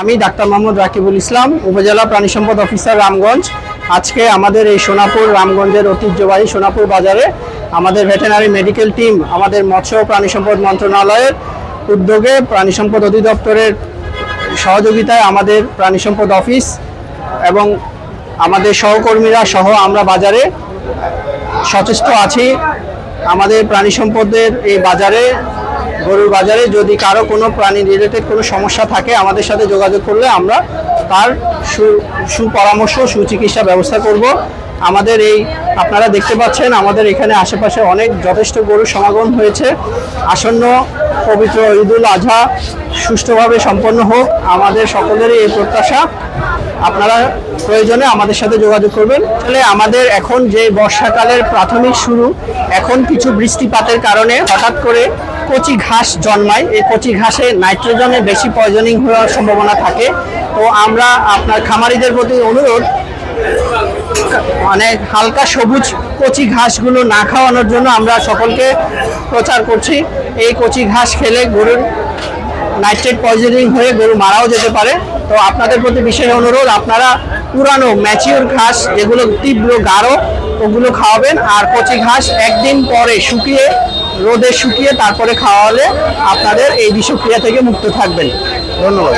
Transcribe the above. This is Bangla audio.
আমি ডাক্তার মোহাম্মদ রাকিবুল ইসলাম, উপজেলা প্রাণী সম্পদ অফিসার রামগঞ্জ। আজকে আমাদের এই সোনাপুর রামগঞ্জের ঐতিহ্যবাহী সোনাপুর বাজারে আমাদের ভেটেনারি মেডিকেল টিম, আমাদের মৎস্য ও প্রাণী সম্পদ মন্ত্রণালয়ের উদ্যোগে প্রাণী সম্পদ অধিদপ্তরের সহযোগিতায় আমাদের প্রাণী সম্পদ অফিস এবং আমাদের সহকর্মীরা সহ আমরা বাজারে সচেষ্ট আছি। আমাদের প্রাণী সম্পদের এই বাজারে গরুর বাজারে যদি কারও কোনো প্রাণী রিলেটেড কোনো সমস্যা থাকে, আমাদের সাথে যোগাযোগ করলে আমরা তার সু, সুপরামর্শ, সুচিকিৎসা ব্যবস্থা করব। আমাদের এই, আপনারা দেখতে পাচ্ছেন, আমাদের এখানে আশেপাশে অনেক যথেষ্ট গরুর সমাগম হয়েছে। আসন্ন পবিত্র ঈদুল আজহা সুষ্ঠুভাবে সম্পন্ন হোক। আমাদের সকলেরই এই প্রত্যাশা। আপনারা প্রয়োজনে আমাদের সাথে যোগাযোগ করবেন। তাহলে আমাদের এখন যে বর্ষাকালের প্রাথমিক শুরু, এখন কিছু বৃষ্টিপাতের কারণে হঠাৎ করে কচি ঘাস জন্মায়। এই কচি ঘাসে নাইট্রোজনে বেশি পয়জনিং হওয়ার সম্ভাবনা থাকে। তো আমরা আপনার খামারিদের প্রতি অনুরোধ মানে হালকা সবুজ কচি ঘাসগুলো না খাওয়ানোর জন্য আমরা সকলকে প্রচার করছি। এই কচি ঘাস খেলে গরুর নাইট্রেট পয়জনিং হয়ে গরু মারাও যেতে পারে। তো আপনাদের প্রতি বিশেষ অনুরোধ, আপনারা পুরানো ম্যাচিওর ঘাস যেগুলো তীব্র গাঢ়, ওগুলো খাওয়াবেন। আর কচি ঘাস একদিন পরে শুকিয়ে রোদে শুকিয়ে তারপরে খাওয়ালে আপনাদের এই বিষক্রিয়া থেকে মুক্ত থাকবেন। ধন্যবাদ।